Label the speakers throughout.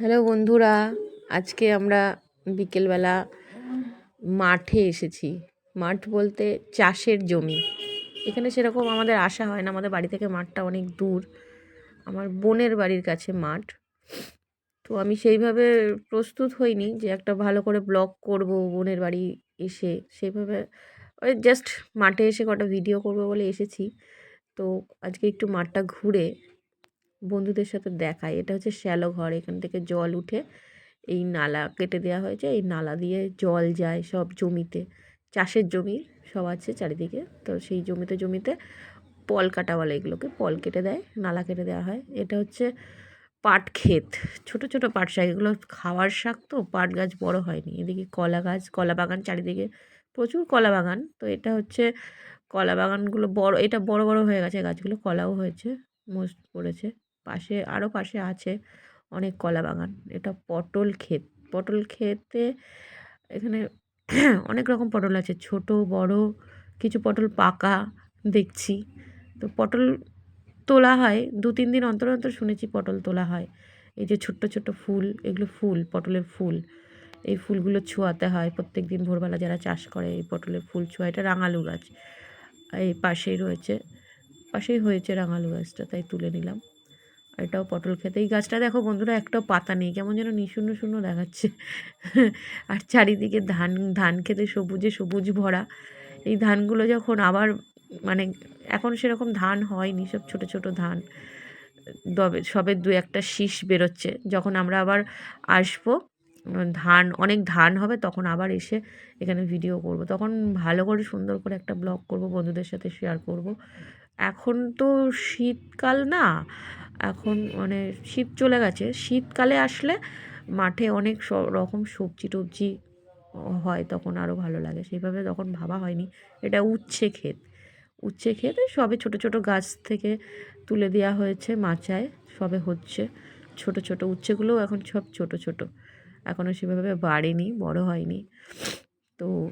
Speaker 1: Hello বন্ধুরা, আজকে আমরা বিকেলবেলা মাঠে এসেছি। মাঠ বলতে চাষের জমি। এখানে সেরকম আমাদের আসা হয় না, আমাদের বাড়ি থেকে মাঠটা অনেক দূর। আমার বোনের বাড়ির কাছে মাঠ। তো আমি সেইভাবে প্রস্তুত হইনি যে একটা ভালো করে ব্লগ করব বোনের বাড়ি এসে। সেইভাবে ওই জাস্ট মাঠে এসে কটা ভিডিও করব বলে এসেছি। তো আজকে একটু মাঠটা ঘুরে বন্ধুদের সাথে দেখায় এটা হচ্ছে শ্যালো ঘর। এখান থেকে জল উঠে এই নালা কেটে দেওয়া হয়েছে। এই নালা দিয়ে জল যায় সব জমিতে। চাষের জমি সব আছে চারিদিকে। তো সেই জমিতে জমিতে পল কাটা বলে এগুলোকে। পল কেটে দেয়, নালা কেটে দেওয়া হয়। এটা হচ্ছে পাট ক্ষেত। ছোট ছোট পাট শাক। এগুলো খাওয়ার শাক তো, পাট গাছ বড় হয়নি। এদিকে কলা গাছ, কলা বাগান চারিদিকে প্রচুর কলা বাগান। তো এটা হচ্ছে কলা বাগানগুলো বড়, এটা বড় বড় হয়ে গেছে গাছগুলো। কলাও হয়েছে, মোস্ট পড়েছে। পাশে আরও পাশে আছে অনেক কলা বাগান। এটা পটল ক্ষেত। পটল ক্ষেতে এখানে অনেক রকম পটল আছে। ছোট, বড়, কিছু পটল পাকা দেখছি। তো পটল তোলা হয়, দু, তিন দিন অন্তর অন্তর শুনেছি পটল তোলা হয়। এই যে ছোট্ট ছোট্ট ফুল, এগুলো ফুল, পটলের ফুল। এই ফুলগুলো ছোঁয়াতে হয় প্রত্যেক দিন ভোরবেলা যারা চাষ করে, এই পটলের ফুল ছোঁয়া এটা রাঙালু গাছ। এই পাশেই রয়েছে, পাশেই হয়েছে রাঙালু গাছটা, তাই তুলে নিলাম। এটাও পটল খেতে। এই গাছটা দেখো বন্ধুরা একটাও পাতা নেই, কেমন যেন নিশূন্য শূন্য দেখাচ্ছে। আর চারিদিকে ধান ধান খেতে সবুজে সবুজ ভরা। এই ধানগুলো যখন আবার মানে এখন সেরকম ধান হয়নি, সব ছোট ছোট ধান। তবে সবে দু একটা শীষ বেরোচ্ছে। যখন আমরা আবার আসব, ধান, অনেক ধান হবে, তখন আবার এসে এখানে ভিডিও করব। তখন ভালো করে, সুন্দর করে একটা ব্লগ করব, বন্ধুদের সাথে শেয়ার করব। এখন তো শীতকাল না এখন মানে শীত চলে গেছে। শীতকালে আসলে মাঠে অনেক সব রকম সবজি টবজি হয় তখন আরও ভালো লাগে। সেইভাবে তখন ভাবা হয়নি। এটা উচ্ছে ক্ষেত। উচ্ছে ক্ষেতে সবে ছোট ছোট গাছ থেকে তুলে দেওয়া হয়েছে মাচায়। সবে হচ্ছে। ছোট ছোট উচ্ছেগুলোও এখন সব ছোট ছোট। এখনও সেভাবে বাড়েনি, বড় হয়নি। তো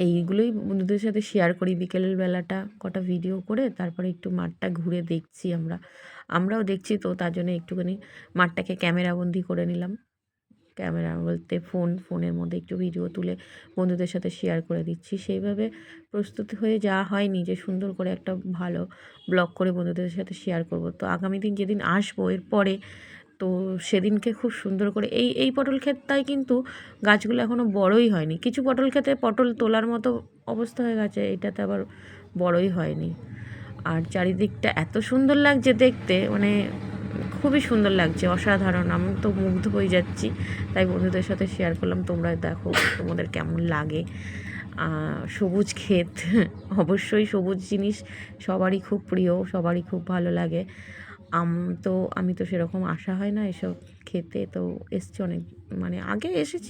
Speaker 1: এইগুলোই বন্ধুদের সাথে শেয়ার করি বিকেলের বেলাটা কটা ভিডিও করে তারপরে একটু মাঠটা ঘুরে দেখছি আমরা। আমরাও দেখছি তো তার জন্য একটুখানি মাঠটাকে ক্যামেরাবন্দি করে নিলাম। ক্যামেরা বলতে ফোন ফোনের মধ্যে একটু ভিডিও তুলে বন্ধুদের সাথে শেয়ার করে দিচ্ছি। সেইভাবে প্রস্তুত হয়ে যাওয়া হয়নি যে সুন্দর করে একটা ভালো ব্লগ করে বন্ধুদের সাথে শেয়ার করব। তো আগামী দিন যেদিন আসব এরপরে তো সেদিনকে খুব সুন্দর করে এই এই পটল ক্ষেতটায় কিন্তু গাছগুলো এখনও বড়ই হয়নি। কিছু পটল ক্ষেতে পটল তোলার মতো অবস্থা হয়ে গেছে, এটাতে আবার বড়ই হয়নি। আর চারিদিকটা এত সুন্দর লাগছে দেখতে মানে খুবই সুন্দর লাগছে, অসাধারণ। আমি তো মুগ্ধ হয়ে যাচ্ছি। তাই বন্ধুদের সাথে শেয়ার করলাম, তোমরা দেখো তোমাদের কেমন লাগে। সবুজ ক্ষেত, অবশ্যই সবুজ জিনিস সবারই খুব প্রিয়, সবারই খুব ভালো লাগে। আম, তো আমি তো সেরকম আসা হয় না এসব খেতে, তো এসছি অনেক মানে আগে এসেছি।